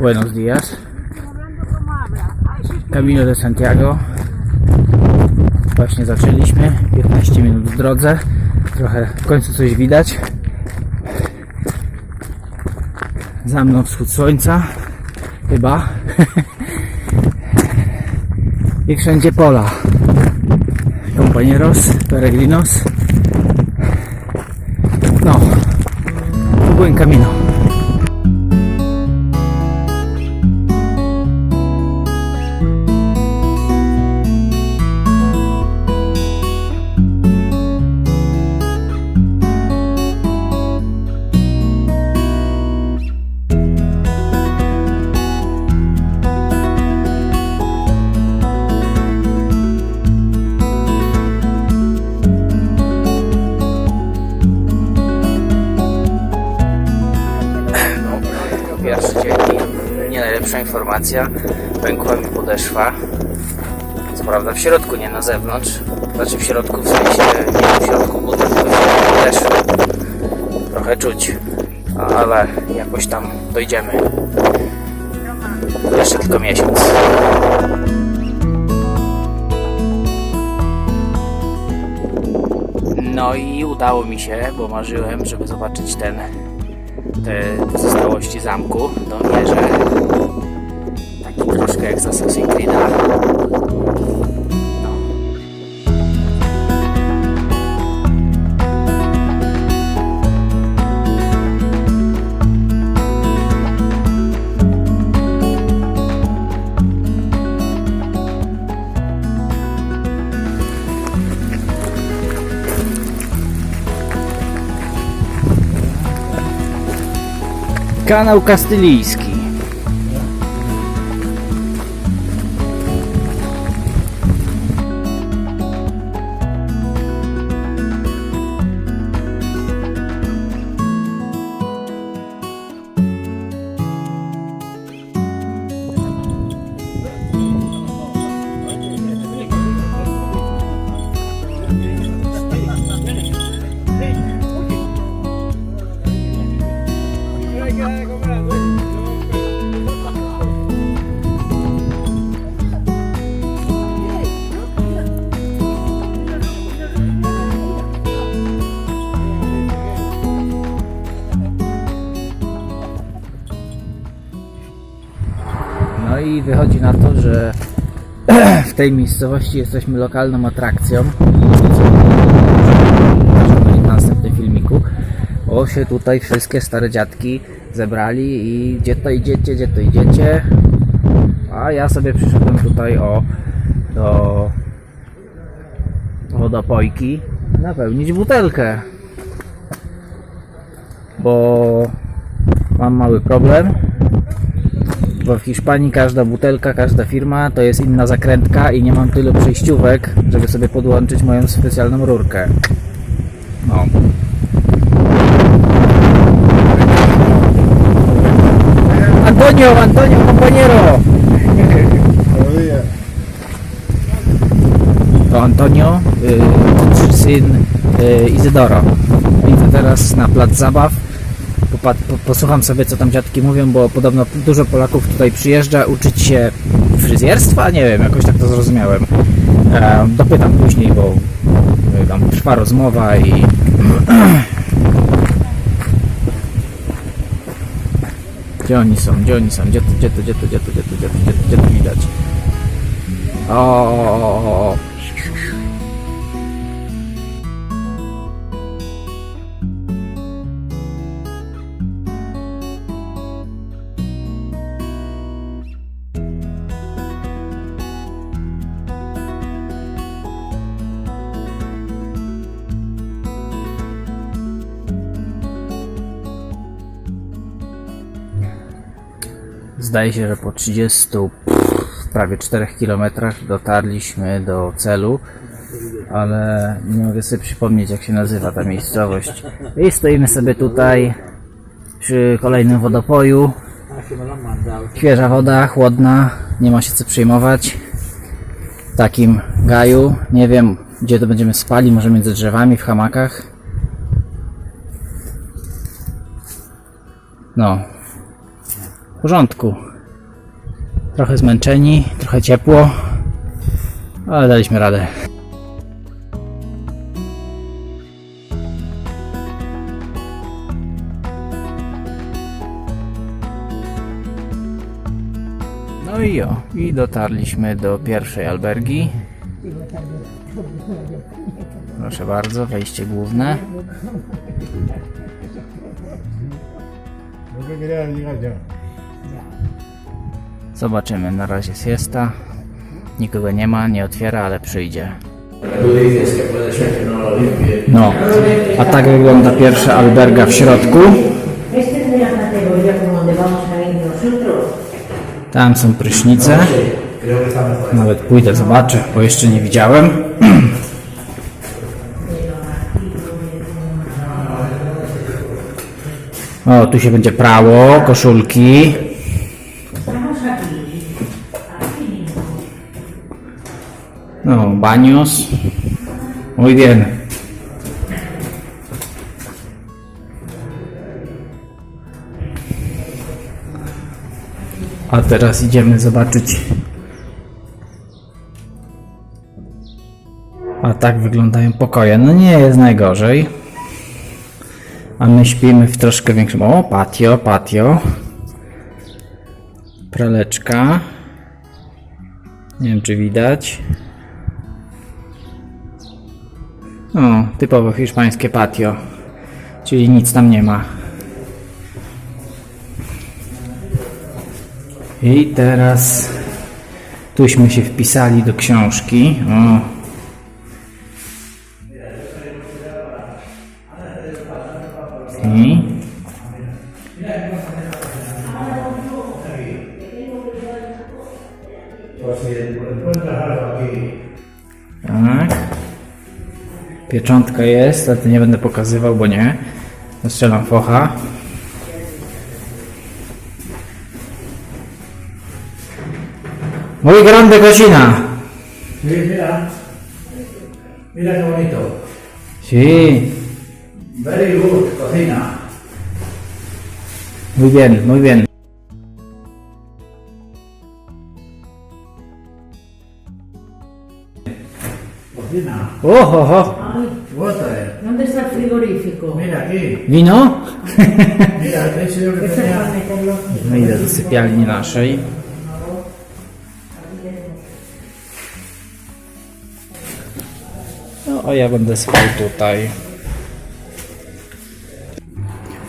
Buenos días. Camino de Santiago. Właśnie zaczęliśmy. 15 minut w drodze. Trochę w końcu coś widać. Za mną wschód słońca. Chyba. I wszędzie pola. Compañeros, peregrinos. Buen camino. Pierwszy dzień i nie najlepsza informacja. Pękła mi podeszwa. Co prawda w środku, nie na zewnątrz. Znaczy w środku, w sensie nie w środku buta, tylko w podeszwy. Trochę czuć, ale jakoś tam dojdziemy. Jeszcze tylko miesiąc. No i udało mi się, bo marzyłem, żeby zobaczyć ten te pozostałości zamku. No wierzę. Taki troszkę jak z Assassin's Creed'a. Kanał Kastylijski. No i wychodzi na to, że w tej miejscowości jesteśmy lokalną atrakcją. W następnym filmiku. O się tutaj wszystkie stare dziadki zebrali i gdzie to idziecie, gdzie to idziecie. A ja sobie przyszedłem tutaj o do wodopojki napełnić butelkę. Bo mam mały problem bo w Hiszpanii każda butelka, każda firma to jest inna zakrętka i nie mam tylu przejściówek, żeby sobie podłączyć moją specjalną rurkę. No. Antonio, Antonio, compañero! To Antonio, y, syn y, Izydoro. Idę teraz na plac zabaw posłucham sobie, co tam dziadki mówią, bo podobno dużo Polaków tutaj przyjeżdża uczyć się fryzjerstwa, nie wiem, jakoś tak to zrozumiałem. E, dopytam później, bo e, tam trwa rozmowa i... Gdzie oni są? Gdzie oni są? Gdzie to, gdzie to, gdzie to, gdzie to, gdzie to, gdzie to, gdzie to, widać? O, o, Zdaje się, że po 30, pff, prawie 4 kilometrach dotarliśmy do celu, ale nie mogę sobie przypomnieć, jak się nazywa ta miejscowość. I stoimy sobie tutaj przy kolejnym wodopoju. Świeża woda, chłodna, nie ma się co przejmować. W takim gaju, nie wiem gdzie to będziemy spali, może między drzewami, w hamakach. No, porządku. Trochę zmęczeni, trochę ciepło, ale daliśmy radę. No i o, i dotarliśmy do pierwszej albergi. Proszę bardzo, wejście główne. Zobaczymy, na razie siesta. Nikogo nie ma, nie otwiera, ale przyjdzie. No, a tak wygląda pierwsza alberga w środku. Tam są prysznice. Nawet pójdę, zobaczę, bo jeszcze nie widziałem. O, tu się będzie prało, koszulki. No, baños. Muy bien. A teraz idziemy zobaczyć. A tak wyglądają pokoje. No nie jest najgorzej. A my śpimy w troszkę większym. O, patio, patio. Praleczka. Nie wiem, czy widać. O, typowo hiszpańskie patio. Czyli nic tam nie ma. I teraz tuśmy się wpisali do książki. O. I tak. Pieczątka jest, ale to nie będę pokazywał, bo nie. Strzelam focha. Muy grande cocina. Sí, mira. Mira qué bonito. Sí, Very good, cocina. muy bien, muy bien. Cocina. Ojo, ojo. Water. ¿Dónde está el frigorífico? Mira aquí. Wino? Mira, tenía. carne con los... No idę do sypialni naszej. No, a ja będę spał tutaj.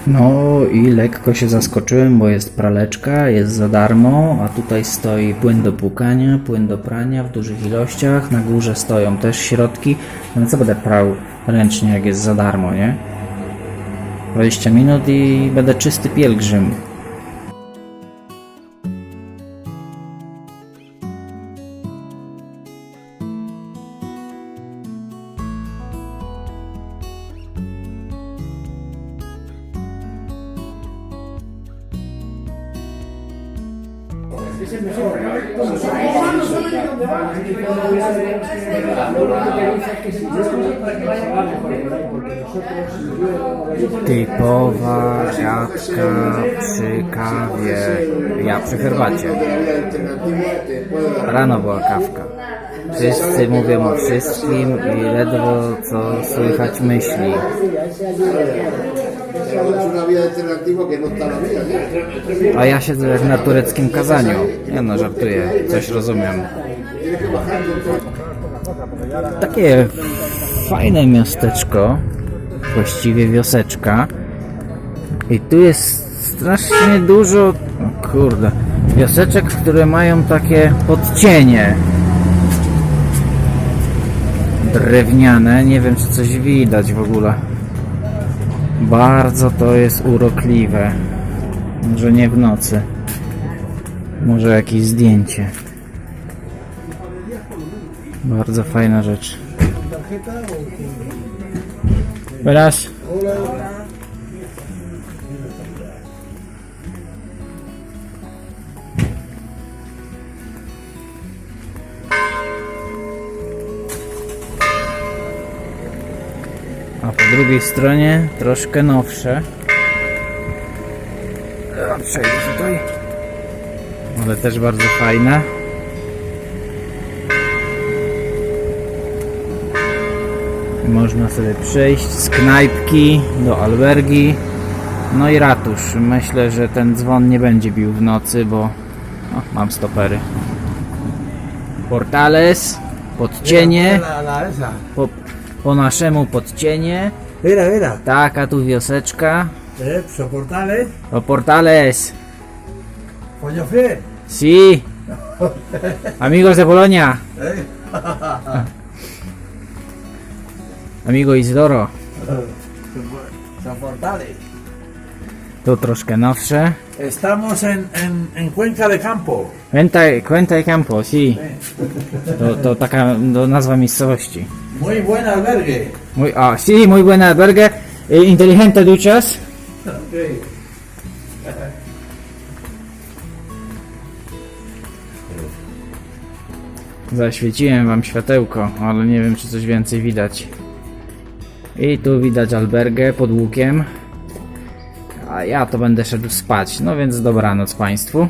No i lekko się zaskoczyłem, bo jest praleczka, jest za darmo, a tutaj stoi płyn do płukania, płyn do prania w dużych ilościach, na górze stoją też środki. No co będę prał ręcznie, jak jest za darmo, nie? 20 minut i będę czysty pielgrzym. Typowa siatka przy kawie. Ja przy herbacie. Rano była kawka. Wszyscy mówią o wszystkim i ledwo co słychać myśli. A ja siedzę jak na tureckim kazaniu. Nie no, żartuję, coś rozumiem. Takie fajne miasteczko, właściwie wioseczka. I tu jest strasznie dużo, kurde, wioseczek, które mają takie podcienie. Drewniane, nie wiem czy coś widać w ogóle. Bardzo to jest urokliwe. Może nie w nocy. Może jakieś zdjęcie. Bardzo fajna rzecz. Teraz. A po drugiej stronie troszkę nowsze. Przejdę tutaj. Ale też bardzo fajne. Można sobie przejść z knajpki do albergi. No i ratusz. Myślę, że ten dzwon nie będzie bił w nocy, bo o, mam stopery. Portales, podcienie, po, po naszemu podcienie. Mira, mira. Taka tu wioseczka. Eh, soportales. O Portales. Pollo fiel. Sí. Amigos de Polonia. Amigo Isidoro. Soportales. Tu troszkę nowsze. Estamos en, en, en Cuenca de Campo. Cuenta, Cuenta de Campo, sí. To, to taka no, nazwa miejscowości. Muy buen albergue. Muy, ah, sí, muy buena albergue. Eh, Inteligente duchas. Okay. Zaświeciłem wam światełko, ale nie wiem czy coś więcej widać. I tu widać albergę pod łukiem. A ja to będę szedł spać. No więc dobranoc Państwu.